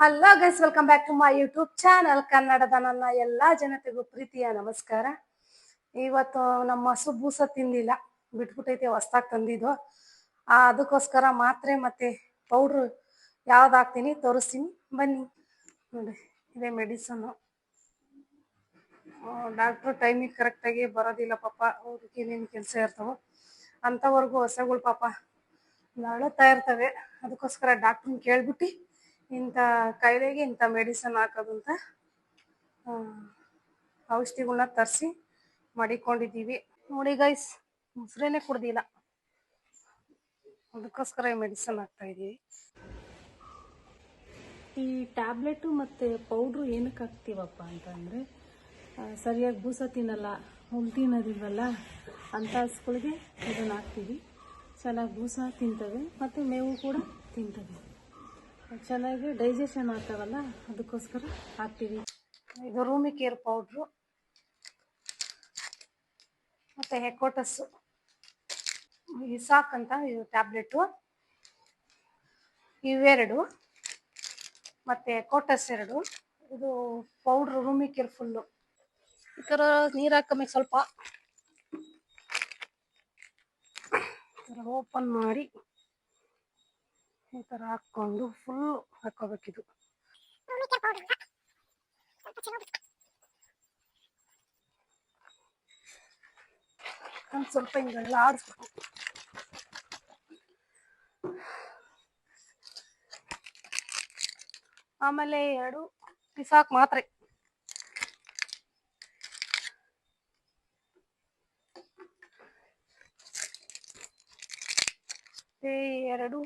Hello guys welcome back to my YouTube channel ಕನ್ನಡದ ನನ್ನ ಎಲ್ಲಾ ಜನತೆಗೂ ಪ್ರೀತಿಯ ನಮಸ್ಕಾರ. ಇವತ್ತು ನಮ್ಮ ಹಸು ಬೂಸ ತಿಂದಿಲ್ಲ, ಬಿಟ್ಬಿಟ್ಟೈತೆ, ಹೊಸ್ದಾಗಿ ತಂದಿದ್ದು. ಅದಕ್ಕೋಸ್ಕರ ಮಾತ್ರೆ ಮತ್ತೆ ಪೌಡ್ರು ಯಾವ್ದು ಹಾಕ್ತೀನಿ ತೋರಿಸ್ತೀನಿ. ಬನ್ನಿ, ನೋಡಿ, ಇದೇ ಮೆಡಿಸನ್ನು ಡಾಕ್ಟ್ರು ಟೈಮಿಗೆ ಕರೆಕ್ಟಾಗಿ ಬರೋದಿಲ್ಲ ಪಾಪ. ಅವ್ರಿಗೆ ಏನೇನು ಕೆಲಸ ಇರ್ತಾವೋ, ಅಂಥವ್ರಿಗೂ ಹೊಸಗಳು ಪಾಪ ನರಳುತ್ತಾ ಇರ್ತವೆ ಅದಕ್ಕೋಸ್ಕರ ಡಾಕ್ಟ್ರನ್ನ ಕೇಳ್ಬಿಟ್ಟು ಇಂಥ ಕಾಯಿಲೆಗೆ ಇಂಥ ಮೆಡಿಸನ್ ಹಾಕೋದು ಅಂತ ಔಷಧಿಗಳನ್ನ ಔಷಧಿಗಳ್ನ ತರಿಸಿ ಮಡಿಕೊಂಡಿದ್ದೀವಿ. ನೋಡಿ ಗೈಸ್ ಮೊಸರೇನೆ ಕುಡ್ದಿಲ್ಲ. ಅದಕ್ಕೋಸ್ಕರ ಈ ಮೆಡಿಸನ್ ಹಾಕ್ತಾ ಇದ್ದೀವಿ ಈ ಟ್ಯಾಬ್ಲೆಟು ಮತ್ತು ಪೌಡ್ರು ಏನಕ್ಕೆ ಹಾಕ್ತೀವಪ್ಪ ಅಂತಂದರೆ ಸರಿಯಾಗಿ ಬೂಸ ತಿನ್ನಲ್ಲ ಹುಲ್ ತಿನ್ನೋದಿಲ್ವಲ್ಲ, ಅಂಥ ಹಸುಗಳಿಗೆ ಇದನ್ನು ಹಾಕ್ತೀವಿ. ಚೆನ್ನಾಗಿ ಬೂಸ ತಿಂತವೆ, ಮತ್ತು ಮೇವು ಕೂಡ ತಿಂತವೆ. ಚೆನ್ನಾಗಿ ಡೈಜೆಷನ್ ಆಗ್ತಾವಲ್ಲ, ಅದಕ್ಕೋಸ್ಕರ ಹಾಕ್ತೀವಿ. ಇದು ರೂಮಿ ಕೇರ್ ಪೌಡ್ರು ಮತ್ತು ಹೆಕೋಟಸ್ಸು ಈ ಸಾಕಂತ ಇದು ಟ್ಯಾಬ್ಲೆಟು ಇವೆರಡು, ಮತ್ತು ಕೋಟಸ್ ಎರಡು. ಇದು ಪೌಡ್ರ್ ರೂಮಿ ಕೇರ್ ಫುಲ್ಲು ಈ ಥರ ನೀರು ಹಾಕಬೇಕು ಸ್ವಲ್ಪ. ಓಪನ್ ಮಾಡಿ. ಈ ಥರ ಹಾಕ್ಕೊಂಡು ಫುಲ್ ಹಾಕೋಬೇಕಿದು ಒಂದು ಸ್ವಲ್ಪ ಹಿಂಗೆಲ್ಲ ಆಡಿಸ್ಬೇಕು ಆಮೇಲೆ ಎರಡು ಪಿಸಾಕ್ ಮಾತ್ರ. ಎರಡು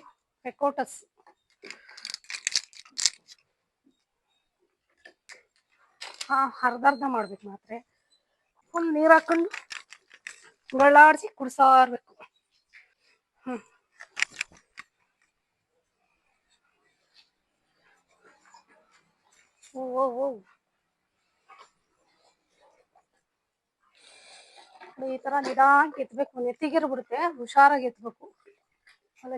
ಪೆಕೋಟಸ್ ಹಾ ಅರ್ಧ ಅರ್ಧ ಮಾಡ್ಬೇಕು ಮಾತ್ರೆ. ಫುಲ್ ನೀರು ಹಾಕೊಂಡು ಗೊಳ್ಳಾಡಿಸಿ ಕುಡ್ಸಾ ಇರ್ಬೇಕು ಹ್ಮ್. ಓ ಓ ಓ. ಈ ತರ ನಿಧಾನಕ್ಕೆ ಎತ್ಬೇಕು. ನೆತ್ತಿಗಿರ್ಬಿಡುತ್ತೆ ಹುಷಾರಾಗಿ ಎತ್ಬೇಕು. ಅಲ್ಲ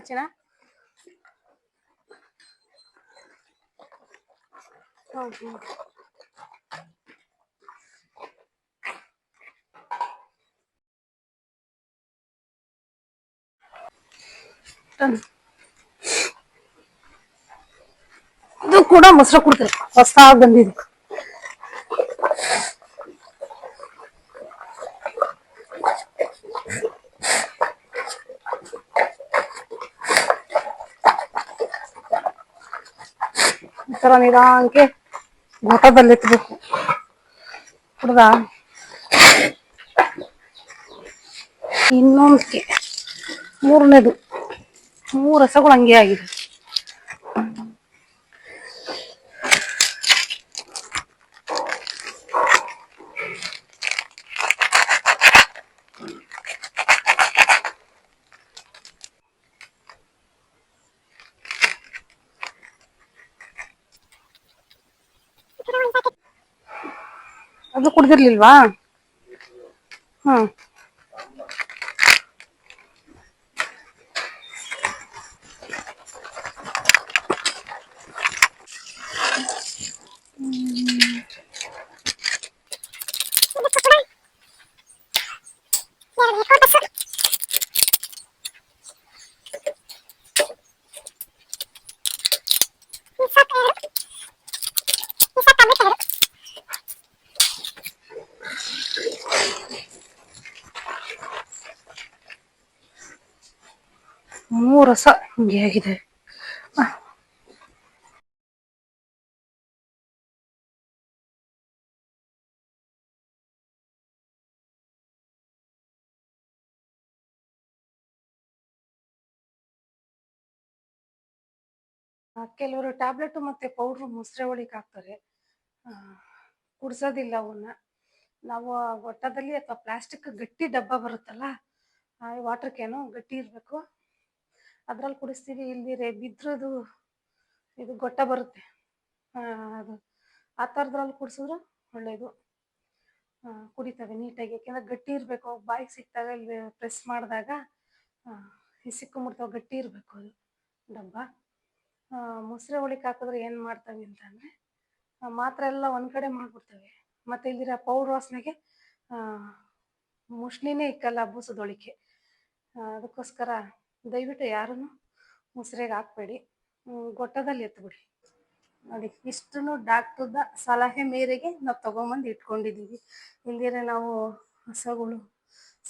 ಇದು ಕೂಡ ಮೊಸರು ಕೊಡ್ತಾರೆ ಹೊಸ ಬಂದಿದೆ ಈ ತರ ನಿಧಾನಕ್ಕೆ ಘಟದಲ್ಲಿ ಎತ್ತಬೇಕು ಹುಡ್ದ ಇನ್ನೊಂದಕ್ಕೆ ಮೂರನೇದು. ಮೂರು ರಸಗಳು ಹಂಗೆ ಆಗಿದೆ. ಅದು ಕುಡ್ದಿರ್ಲಿಲ್ವಾ? ಹ್ಮ್. ಮೂರು ರಸ ಹಿಂಗೆ ಆಗಿದೆ. ಕೆಲವರು ಟ್ಯಾಬ್ಲೆಟ್ ಮತ್ತೆ ಪೌಡ್ರು ಮೊಸರೆ ಒಳಗೆ ಹಾಕ್ತಾರೆ. ಕುಡ್ಸೋದಿಲ್ಲ ಅವನ್ನ ನಾವು ಗೊಟ್ಟದಲ್ಲಿ ಅಥವಾ ಪ್ಲಾಸ್ಟಿಕ್ ಗಟ್ಟಿ ಡಬ್ಬ ಬರುತ್ತಲ್ಲ ವಾಟರ್ ಕ್ಯಾನು ಗಟ್ಟಿ ಇರಬೇಕು. ಅದ್ರಲ್ಲಿ ಕುಡಿಸ್ತೀವಿ ಇಲ್ದಿರೆ ಬಿದ್ರದು ಇದು ಗೊಟ್ಟ ಬರುತ್ತೆ. ಅದು ಆ ಥರದ್ರಲ್ಲಿ ಕುಡಿಸಿದ್ರೆ ಒಳ್ಳೇದು. ಆ, ಕುಡಿತವೆ ನೀಟಾಗಿ ಯಾಕೆಂದ್ರೆ ಗಟ್ಟಿ ಇರಬೇಕು ಬಾಯಿಗೆ ಸಿಗ್ತವೆ ಇಲ್ಲಿ ಪ್ರೆಸ್ ಮಾಡಿದಾಗ ಸಿಕ್ಕೊಂಬಿಡ್ತಾವೆ ಗಟ್ಟಿ ಇರಬೇಕು ಅದು ಡಬ್ಬ. ಮೊಸರೆ ಒಳಿಕ್ ಹಾಕಿದ್ರೆ ಏನು ಮಾಡ್ತವೆ ಅಂತಂದರೆ ಮಾತ್ರ ಎಲ್ಲ ಒಂದು ಕಡೆ ಮಾಡಿಬಿಡ್ತವೆ. ಮತ್ತು ಇಲ್ಲಿರೋ ಪೌಡ್ರ್ ವಾಸನೆಗೆ ಮುಷ್ಣಿನೇ ಇಕ್ಕಲ್ಲ ಬೂಸದೊಳಿಕೆ ಅದಕ್ಕೋಸ್ಕರ ದಯವಿಟ್ಟು ಯಾರನ್ನು ಮುಸ್ರೆಗೆ ಹಾಕ್ಬೇಡಿ. ಗೊಟ್ಟದಲ್ಲಿ ಎತ್ಬಿಡಿ. ನೋಡಿ, ಇಷ್ಟನ್ನು ಡಾಕ್ಟ್ರದ ಸಲಹೆ ಮೇರೆಗೆ ನಾವು ತಗೊಂಬಂದು ಇಟ್ಕೊಂಡಿದ್ದೀವಿ ಇಲ್ದಿರೆ ನಾವು ಹಸುಗಳು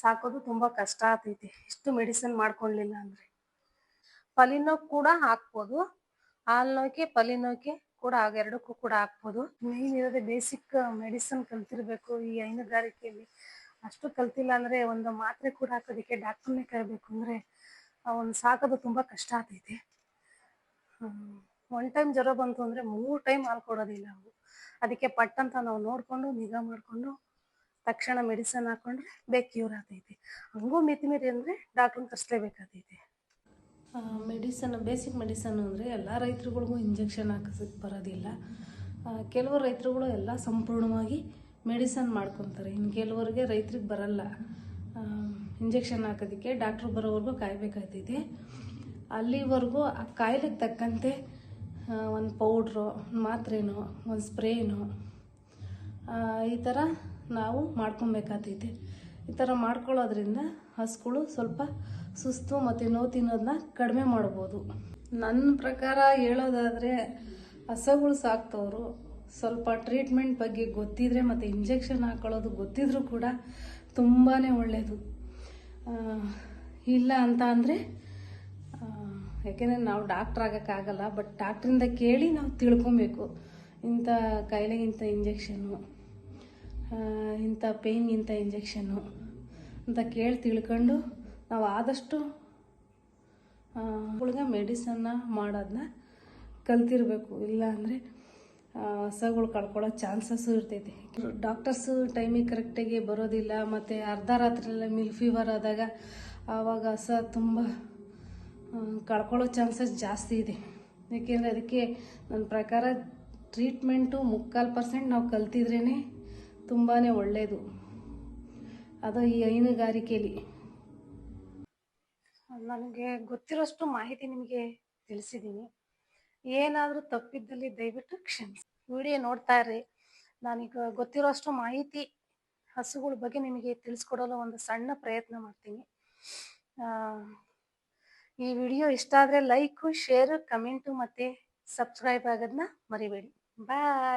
ಸಾಕೋದು ತುಂಬ ಕಷ್ಟ ಆಗ್ತೈತಿ. ಇಷ್ಟು ಮೆಡಿಸಿನ್ ಮಾಡ್ಕೊಳ್ಲಿಲ್ಲ ಅಂದರೆ. ಪಲಿನೋ ಕೂಡ ಹಾಕ್ಬೋದು. ಹಾಲ್ನೋಕೆ ಪಲಿನೋಕೆ ಕೂಡ ನೋಕೆ ಕೂಡ ಎರಡಕ್ಕೂ ಕೂಡ ಹಾಕ್ಬೋದು. ಮೇನ್ ಇರೋದೇ ಬೇಸಿಕ್ ಮೆಡಿಸಿನ್ ಕಲ್ತಿರ್ಬೇಕು ಈ ಹೈನುಗಾರಿಕೆಯಲ್ಲಿ. ಅಷ್ಟು ಕಲ್ತಿಲ್ಲ ಅಂದರೆ ಒಂದು ಮಾತ್ರೆ ಕೂಡ ಹಾಕೋದಕ್ಕೆ ಡಾಕ್ಟರ್ನೇ ಕರಿಬೇಕು ಅಂದರೆ ಅವನು ಸಾಕೋದು ತುಂಬ ಕಷ್ಟ ಆಗ್ತೈತೆ. ಒನ್ ಟೈಮ್ ಜ್ವರ ಬಂತು ಅಂದರೆ ಮೂರು ಟೈಮ್ ಹಾಲು ಕೊಡೋದಿಲ್ಲ ಅವು ಅದಕ್ಕೆ ಪಟ್ಟಂತ ನಾವು ನೋಡಿಕೊಂಡು, ನಿಗಾ ಮಾಡಿಕೊಂಡು, ತಕ್ಷಣ ಮೆಡಿಸನ್ ಹಾಕೊಂಡ್ರೆ ಬೇಗ ಕ್ಯೂರ್ ಆಗ್ತೈತೆ. ಹಂಗೂ ಮಿತಿ ಮೀರಿ ಅಂದರೆ ಡಾಕ್ಟ್ರನ್ನ ಕಷ್ಟಲೇಬೇಕಾಗ್ತೈತೆ ಮೆಡಿಸನ್ ಬೇಸಿಕ್ ಮೆಡಿಸನ್ ಅಂದರೆ ಎಲ್ಲ ರೈತರುಗಳಿಗೂ ಇಂಜೆಕ್ಷನ್ ಹಾಕಿಸ್ ಬರೋದಿಲ್ಲ. ಕೆಲವು ರೈತರುಗಳು ಎಲ್ಲ ಸಂಪೂರ್ಣವಾಗಿ ಮೆಡಿಸನ್ ಮಾಡ್ಕೊತಾರೆ. ಇನ್ನು ಕೆಲವರಿಗೆ ರೈತ್ರಿಗೆ ಬರಲ್ಲ. ಇಂಜೆಕ್ಷನ್ ಹಾಕೋದಕ್ಕೆ ಡಾಕ್ಟ್ರು ಬರೋವರೆಗೂ ಕಾಯಬೇಕಾಗ್ತೈತಿ ಅಲ್ಲಿವರೆಗೂ ಆ ಕಾಯಿಲೆಗೆ ತಕ್ಕಂತೆ ಒಂದು ಪೌಡ್ರು ಮಾತ್ರೆನೋ, ಒಂದು ಸ್ಪ್ರೇನೋ ಈ ಥರ ನಾವು ಮಾಡ್ಕೊಬೇಕಾಗ್ತೈತಿ. ಈ ಥರ ಮಾಡ್ಕೊಳ್ಳೋದ್ರಿಂದ ಹಸುಗಳು ಸ್ವಲ್ಪ ಸುಸ್ತು ಮತ್ತು ನೋವು ತಿನ್ನೋದನ್ನ ಕಡಿಮೆ ಮಾಡ್ಬೋದು. ನನ್ನ ಪ್ರಕಾರ ಹೇಳೋದಾದರೆ ಹಸುಗಳು ಸಾಕ್ತವರು ಸ್ವಲ್ಪ ಟ್ರೀಟ್ಮೆಂಟ್ ಬಗ್ಗೆ ಗೊತ್ತಿದ್ರೆ ಮತ್ತು ಇಂಜೆಕ್ಷನ್ ಹಾಕೊಳ್ಳೋದು ಗೊತ್ತಿದ್ರೂ ಕೂಡ ತುಂಬಾ ಒಳ್ಳೆಯದು ಇಲ್ಲ ಅಂತ ಅಂದರೆ ಯಾಕೆಂದರೆ ನಾವು ಡಾಕ್ಟ್ರ್ ಆಗೋಕ್ಕಾಗಲ್ಲ ಬಟ್ ಡಾಕ್ಟ್ರಿಂದ ಕೇಳಿ ನಾವು ತಿಳ್ಕೊಬೇಕು. ಇಂಥ ಕಾಯಿಲೆಗಿಂತ ಇಂಜೆಕ್ಷನ್ನು ಇಂಥ ಪೇಯ್ನ್ ಇಂಥ ಇಂಜೆಕ್ಷನ್ನು ಅಂತ ಕೇಳಿ ತಿಳ್ಕೊಂಡು ನಾವು ಆದಷ್ಟು ಹುಡುಗ ಮೆಡಿಸನ್ನ ಮಾಡೋದನ್ನ ಕಲ್ತಿರಬೇಕು. ಇಲ್ಲ ಅಂದರೆ ಹಸಗಳು ಕಳ್ಕೊಳ್ಳೋ ಚಾನ್ಸಸ್ಸು ಇರ್ತೈತಿ. ಡಾಕ್ಟರ್ಸು ಟೈಮಿಗೆ ಕರೆಕ್ಟಾಗಿ ಬರೋದಿಲ್ಲ, ಮತ್ತು ಅರ್ಧ ರಾತ್ರಿಯೆಲ್ಲ ಮಿಲ್ ಫೀವರ್ ಆದಾಗ ಆವಾಗ ಹಸ ತುಂಬ ಕಳ್ಕೊಳ್ಳೋ ಚಾನ್ಸಸ್ ಜಾಸ್ತಿ ಇದೆ. ಏಕೆಂದರೆ ಅದಕ್ಕೆ ನನ್ನ ಪ್ರಕಾರ ಟ್ರೀಟ್ಮೆಂಟು ಮುಕ್ಕಾಲು ಪರ್ಸೆಂಟ್ ನಾವು ಕಲ್ತಿದ್ರೇ ತುಂಬಾ ಒಳ್ಳೆಯದು ಅದು ಈ ಹೈನುಗಾರಿಕೆಯಲ್ಲಿ ನನಗೆ ಗೊತ್ತಿರೋಷ್ಟು ಮಾಹಿತಿ ನಿಮಗೆ ತಿಳಿಸಿದ್ದೀನಿ. ಏನಾದರೂ ತಪ್ಪಿದ್ದಲ್ಲಿ ದಯವಿಟ್ಟು ಕ್ಷಮಿಸಿ. ವಿಡಿಯೋ ನೋಡ್ತಾ ಇರ್ರಿ. ನಾನೀಗ ಗೊತ್ತಿರೋಷ್ಟು ಮಾಹಿತಿ, ಹಸುಗಳ ಬಗ್ಗೆ ನಿಮಗೆ ತಿಳಿಸ್ಕೊಡಲು ಒಂದು ಸಣ್ಣ ಪ್ರಯತ್ನ ಮಾಡ್ತೀನಿ. ಈ ವಿಡಿಯೋ ಇಷ್ಟ ಆದ್ರೆ ಲೈಕು, ಶೇರು, ಕಮೆಂಟು ಮತ್ತೆ ಸಬ್ಸ್ಕ್ರೈಬ್ ಆಗೋದನ್ನ ಮರಿಬೇಡಿ. ಬಾಯ್!